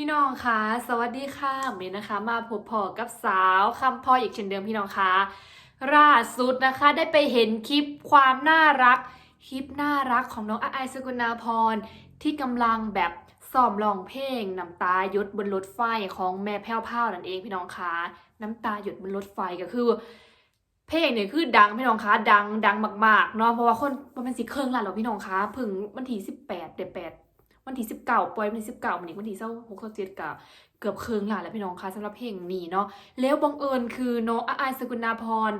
พี่น้องคะสวัสดีค่ะเมย์นะคะ มาพบพอกับสาวคำพ่ออีกเช่นเดิมพี่น้องคะล่าสุดนะคะ ได้ไปเห็นคลิปความน่ารัก คลิปน่ารักของน้องอาไอายสกุณาพรที่กำลังแบบซ้อมร้องเพลงน้ำตาหยดบนรถไฟของแม่แพ้วพาวนั่นเองพี่น้องคะน้ำตาหยดบนรถไฟก็คือ เพลงเนี่ยคือดังพี่น้องคะดังดังมากๆเนาะเพราะว่าคนมันเป็นสิเครื่องล้านหรอพี่น้องคะพึ่งวันที่สิบแปดเดือนแปด วันที่สิบเก้าปล่อยวันที่สิบเก้าวันนี้วันที่เศร้าหกเศร้าเจ็ดกะเกือบเคืองล้านแล้วพี่น้องคะสำหรับเพลงนี้เนาะแล้วบังเอิญคือน้องอาไอายสกุณาพร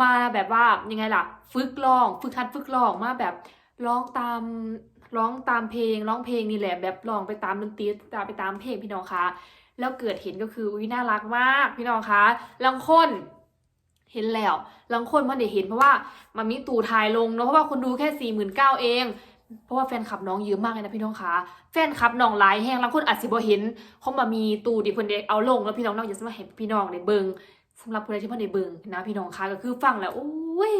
มาแบบว่ายังไงล่ะ ฝึกร้อง ฝึกหัดฝึกร้องมาแบบร้องตามร้องตามเพลงร้องเพลงนี่แหละแบบร้องไปตามดนตรีตามไปตามเพลงพี่น้องคะแล้วเกิดเห็นก็คืออุ้ยน่ารักมากพี่น้องคะลังคนเห็นแล้วบางคนมันได้เห็นเพราะว่ามันมีตู่ทายลงเนาะเพราะว่าคนดูแค่สี่หมื่นเก้าเอง เพราะว่าแฟนคลับน้องเยอะมากเลยนะพี่น้องคะแฟนคลับน้องหลายแห้งบางคนอาจสิบ่เห็นเขามามีตู่ที่เพิ่นได้เอาลงแล้วพี่น้องน้องอยากจะมาเห็นพี่น้องในเบิงสำหรับคนที่เพิ่นได้เบิงนะพี่น้องคะก็คือฟังแล้วโอ้ย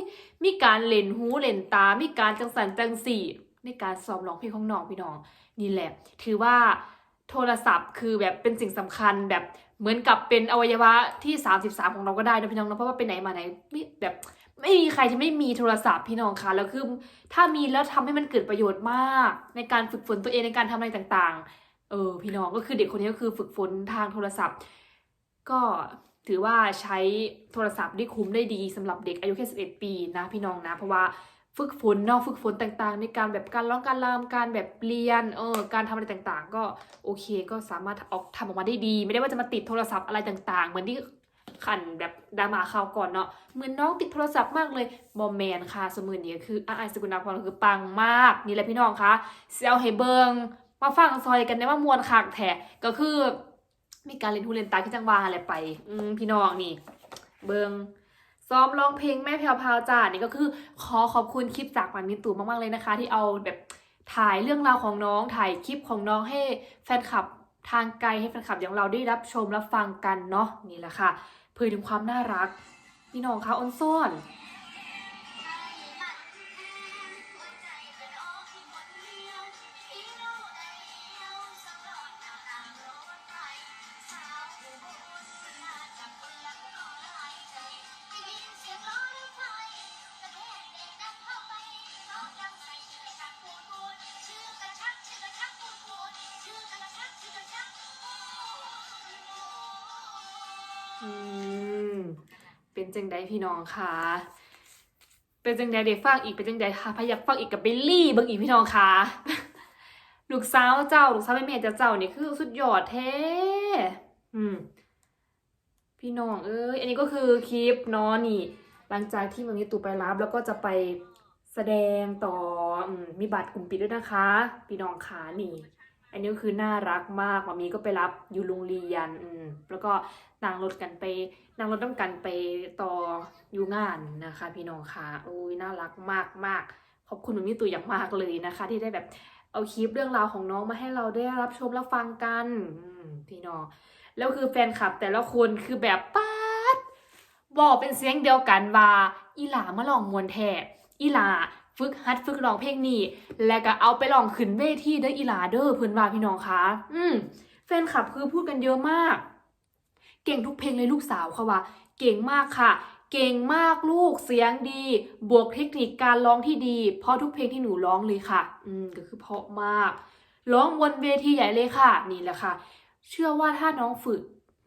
มีการเล่นหูเล่นตา มีการจังสันจังสี่ในการซ้อมร้องเพลงของน้องพี่น้องนี่แหละ ถือว่าโทรศัพท์คือแบบเป็นสิ่งสำคัญแบบ เหมือนกับเป็นอวัยวะที่ 33 ของเราก็ได้นะพี่น้องนะเพราะว่าไปไหนมาไหนไม่แบบไม่มีใครที่ไม่มีโทรศัพท์พี่น้องคะแล้วคือถ้ามีแล้วทำให้มันเกิดประโยชน์มาก ในการฝึกฝนตัวเองในการทำอะไรต่างๆ เออ พี่น้องก็คือเด็กคนนี้ก็คือฝึกฝนทางโทรศัพท์ ก็ถือว่าใช้โทรศัพท์ได้คุ้มได้ดีสำหรับเด็กอายุแค่ 11 ปีนะพี่น้องนะ เพราะว่า ฝึกฝนเนาะฝึกฝนต่างๆ ในการแบบการร้องการรำการแบบเรียนเออการทำอะไรต่างๆ ก็โอเคก็สามารถออกทำออกมาได้ดี ไม่ได้ว่าจะมาติดโทรศัพท์อะไรต่างๆ เหมือนที่ขันแบบดามาข่าวก่อนเนาะเหมือนน้องติดโทรศัพท์มากเลยบอมแมนค่ะสมือนี้คืออาไอสกุลาพรคือปังมากนี่แหละพี่น้องคะเซลให้เบิงมาฟังซอยกันได้ว่ามวนคักแท้ก็คือมีการเล่นหูเล่นตาที่จังหวาอะไรไป อืมพี่น้องนี่ เบิง ซ้อมร้องเพลงแม่แพรวพราวจ้านี่ก็คือขอขอบคุณคลิปจากหวันมินตู่มากๆเลยนะคะ ที่เอาแบบถ่ายเรื่องราวของน้องถ่ายคลิปของน้องให้แฟนคลับทางไกลให้แฟนคลับอย่างเราได้รับชมรับฟังกันเนาะนี่แหละค่ะเผยถึงความน่ารักพี่น้องคะออนซ่อน อืมเป็นจังใดพี่น้องคะเป็นจังใดเด็กฟังอีกเป็นจังใดค่ะพยักฟังอีกกับเบลลี่เบิ่งอีกพี่น้องคะลูกสาวเจ้าลูกสาวแม่แม่เจ้าเจ้านี่คือสุดยอดแท้อืม พี่น้องเอ้ยอันนี้ก็คือคลิปเนาะนี่ หลังจากที่วันนี้ตูไปรับแล้วก็จะไปแสดงต่ออมมีบัตรกลุ่มปิดด้วยนะคะ พี่น้องขานี่ อันนี้ก็คือน่ารักมากมามีก็ไปรับอยู่โรงเรียนอืมแล้วก็นั่งรถกันไปนั่งรถน้ำกันไปต่ออยู่งานนะคะ พี่น้องคะโอ้ยน่ารักมากมากขอบคุณมามีตัวอย่างมากเลยนะคะ ที่ได้แบบเอาคลิปเรื่องราวของน้องมาให้เราได้รับชมรับฟังกันพี่น้องแล้วคือแฟนคลับแต่ละคนคือแบบป๊าดบอกเป็นเสียงเดียวกันว่าอีหลามาลองมวนแทอีหลา ฝึกฮัดฝึกร้องเพลงนี้ แล้วก็เอาไปลองขึ้นเวทีเด้ออีหลาเด้อเพื่อนว่าพี่น้องคะอืมแฟนคลับคือพูดกันเยอะมาก เก่งทุกเพลงเลยลูกสาวเขาว่า เก่งมากค่ะ เก่งมากลูกเสียงดี บวกเทคนิคการร้องที่ดี เพราะทุกเพลงที่หนูร้องเลยค่ะ อืมก็คือเพราะมากร้องบนเวทีใหญ่เลยค่ะ นี่แหละค่ะ เชื่อว่าถ้าน้องฝึก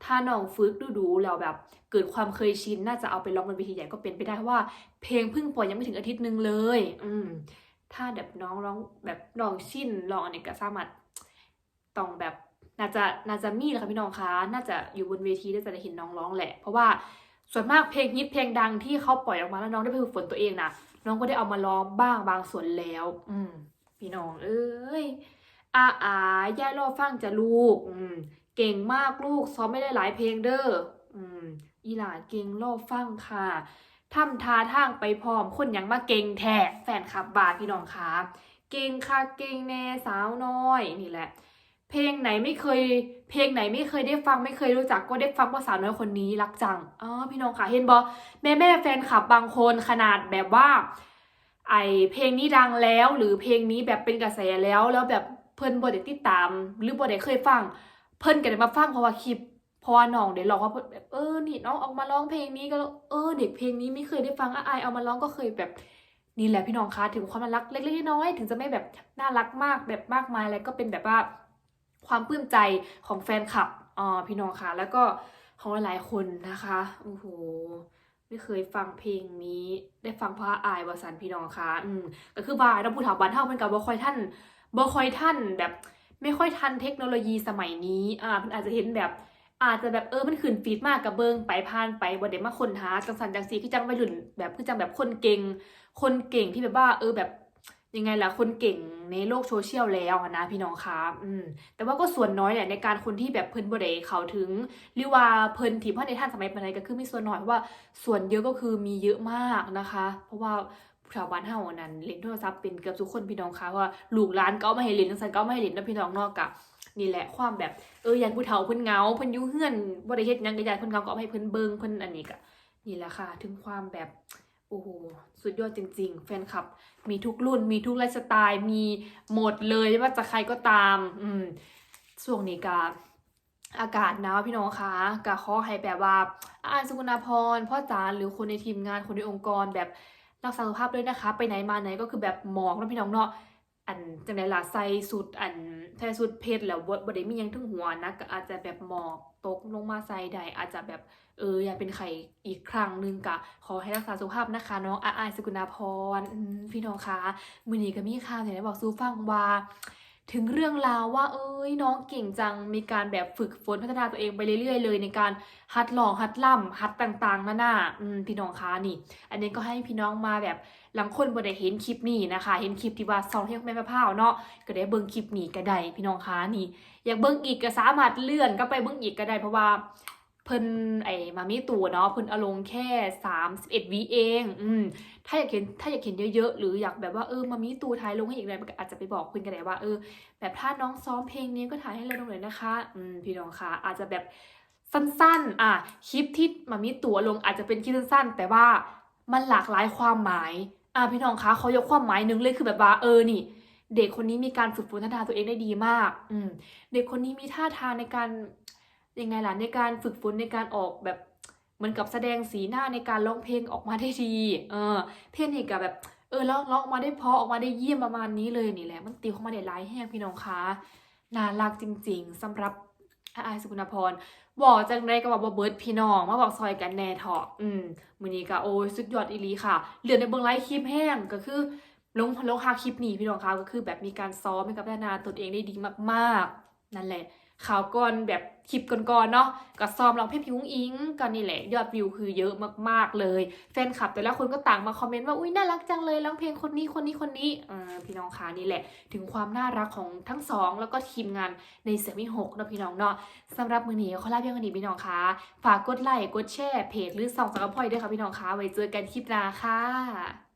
ถ้าน้องฝึกดูดูๆแล้วแบบ เกิดความเคยชินน่าจะเอาไปร้องบนเวทีใหญ่ก็เป็นไปได้เพราะว่า เพลงเพิ่งปล่อยยังไม่ถึงอาทิตย์หนึงเลย อืม ถ้าแบบน้องร้องแบบน้องชินร้องอันนี้ก็สามารถต้องแบบน่าจะน่าจะมีแหละค่ะพี่น้องคะ น่าจะอยู่บนเวทีได้จะได้เห็นน้องร้องแหละ เพราะว่าส่วนมากเพลงฮิตเพลงดังที่เขาปล่อยออกมาแล้วน้องได้ไปฝึกฝนตัวเองนะน้องก็ได้เอามาร้องบ้างบางส่วนแล้ว อืม พี่น้อง เอ้ยอาอาย่ารอฟังจะลูก อืม เก่งมากลูกซ้อมไม่ได้หลายเพลงเด้ออืมอีหลาเก่งรอฟังค่ะทำทาทางไปพร้อมคนยังมาเก่งแท้แฟนคลับบาพี่น้องคะเก่งค่ะเก่งแน่สาวน้อยนี่แหละ เพลงไหนไม่เคย เพลงไหนไม่เคยได้ฟังไม่เคยรู้จักก็ได้ฟังว่าสาวน้อยคนนี้รักจังอ๋อพี่น้องค่ะเห็นบอแม่แม่แฟนคลับบางคนขนาดแบบว่า ไอเพลงนี้ดังแล้ว หรือเพลงนี้แบบเป็นกระแสแล้วแล้วแบบเพิ่นบ่ได้ติดตาม หรือบ่ได้เคยฟัง เพิ่นก็ได้มาฟังเพราะว่าคลิปเพราะว่าน้องได้ร้องว่าเพิ่นแบบเออนี่น้องออกมาร้องเพลงนี้ก็เออเด็กเพลงนี้ไม่เคยได้ฟังอะอายเอามาร้องก็เคยแบบนี่แหละพี่น้องคะถึงความรักเล็กๆน้อยๆถึงจะไม่แบบน่ารักมากแบบมากมายอะไรก็เป็นแบบว่าความปลื้มใจของแฟนคลับอ่าพี่น้องคะแล้วก็ของหลายๆคนนะคะโอ้โหไม่เคยฟังเพลงนี้ ได้ฟังเพราะอายวสันพี่น้องคะอืมก็คือว่าเราพูดถาบ้านเท่าเพิ่นกับบ่คอยท่านบ่คอยท่านแบบ ไม่ค่อยทันเทคโนโลยีสมัยนี้อ่าเพิ่นอาจจะเห็นแบบอาจจะแบบเออมันขึ้นฟีดมากกับเบิงไปผ่านไปบ่ได้มาคนหาจังสันจังสีคือจังวัยรุ่นแบบคือจังแบบคนเก่ง คนเก่งที่แบบว่า เออแบบยังไงล่ะคนเก่งในโลกโซเชียลแล้วนะพี่น้องคะอืมแต่ว่าก็ส่วนน้อยแหละในการคนที่แบบเพิ่นบ่ได้เขาถึงหรือว่าเพิ่นที่พ่อในท่านสมัยปานใดก็คือมีส่วนน้อยเพราะว่าส่วนเยอะก็คือมีเยอะมากนะคะ เพราะว่า ชาวบ้านเฮานั้นเล่นโทรศัพท์เป็นเกือบทุกคนพี่น้องคะเพราะว่าลูกหลานก็เอามาให้เล่นจังซั่นก็เอามาให้เล่นนะพี่น้องนอกกะนี่แหละความแบบเออยันผู้เฒ่าเพิ่นเงาเพิ่นยู่เฮือนบ่ได้เฮ็ดหยังก็ยานเพิ่นเงาก็เอาให้เพิ่นเบิ่งเพิ่นอันนี้ก็นี่แหละค่ะ ถึงความแบบโอ้โหสุดยอดจริง ๆ แฟนคลับ มีทุกรุ่น มีทุกไลฟ์สไตล์ มีหมดเลยไม่ว่าจะใครก็ตาม อืมช่วงนี้กาอากาศหนาวพี่น้องคะกะขอให้แบบว่าอาสุกุณาพรพ่อจ๋าหรือคนในทีมงานคนในองค์กรแบบ รักษาสุขภาพด้วยนะคะ ไปไหนมาไหนก็คือแบบหมอกนะพี่น้องเนาะอันจังไดล่ะใส่สุดอันใส่สุดเพชรแล้วบ่ได้มียังถึงหัวนะก็อาจจะแบบหมอกตกลงมาใส่ได้อาจจะแบบเอออยากเป็นไข่อีกครั้งหนึงกะขอให้รักษาสุขภาพนะคะ น้องอาอายสกุณาพรพี่น้องคะมือนี้ก็มีข่าวเนี่ยได้บอกซูฟังว่า ถึงเรื่องราวว่า เอ้ยน้องเก่งจังมีการแบบฝึกฝนพัฒนาตัวเองไปเรื่อยๆ เลยในการฮัดหลองฮัดล่ำฮัดต่างๆนานน่ะพี่น้องคะนี่ อันนี้ก็ให้พี่น้องมาแบบหลังคนบ่ได้เห็นคลิปนี้นะคะ เห็นคลิปที่ว่าสองเที่ยงแม่มะพร้าวเนาะก็ได้เบิ่งคลิปนี้ก็ได้พี่น้องคะนี่ อยากเบิ่งอีกก็สามารถเลื่อนก็ไปเบิ่งอีกก็ได้เพราะว่า เพิ่นไอ้มามีตัวเนาะเพิ่นเอาลงแค่ 31วิเอง อืมถ้าอยากเห็นถ้าอยากเห็นเยอะๆ หรืออยากแบบว่าเออมามีตัวถ่ายลงให้อีกเลยมันก็อาจจะไปบอกเพิ่นก็ได้ว่าเออ แบบถ้าน้องซ้อมเพลงนี้ก็ถ่ายให้เราลงเลยนะคะ อืมพี่น้องคะอาจจะแบบสั้นๆ อะคลิปที่มามีตัวลงอาจจะเป็นคลิปสั้นๆ แต่ว่ามันหลากหลายความหมาย อะพี่น้องคะเขายกความหมายหนึ่งเลยคือแบบว่าเออนี่เด็กคนนี้มีการฝึกฝนพัฒนาตัวเองได้ดีมาก อืม เด็กคนนี้มีท่าทางในการ ยังไงล่ะในการฝึกฝนในการออกแบบเหมือนกับแสดงสีหน้าในการร้องเพลงออกมาได้ดีเออเพลงนี่กับแบบเออร้องร้องออกมาได้เพราะออกมาได้เยี่ยมประมาณนี้เลยนี่แหละมันตีเข้ามาได้หลายแห้งพี่น้องคะน่ารักจริง ๆสำหรับอาอายสุกุณาพรบอกจังไรก็บอกว่าเบิร์ดพี่น้องมาบอกซอยกันแน่เถอะอืมมือนี้ก็โอ้ยสุดยอดอีลีค่ะ เหลือในเบื้องไลฟ์คลิปแห้งก็คือลงลงหาคลิปนี้พี่น้องคะก็คือแบบมีการซ้อมให้กับพัฒนาตนเองได้ดีมากๆ นั่นแหละ ข่าวก่อนแบบคลิปก่อนๆเนาะก็ซ้อมร้องเพลงพี่วุ้งอิงกันนี่แหละยอดวิวคือเยอะมากๆเลย แฟนคลับแต่ละคนก็ต่างมาคอมเมนต์ว่าอุ้ยน่ารักจังเลยร้องเพลงคนนี้คนนี้คนนี้อพี่น้องคะนี่แหละ ถึงความน่ารักของทั้งสองแล้วก็ทีมงานในเซมิหกเนาะพี่น้องเนาะสำหรับมือหนีขอลาเพียงเท่านี้พี่น้องคะฝากกดไลค์กดแชร์เพจหรือส่องสังกะพอยด้วยค่ะพี่น้องคะไว้เจอกันคลิปหน้าค่ะ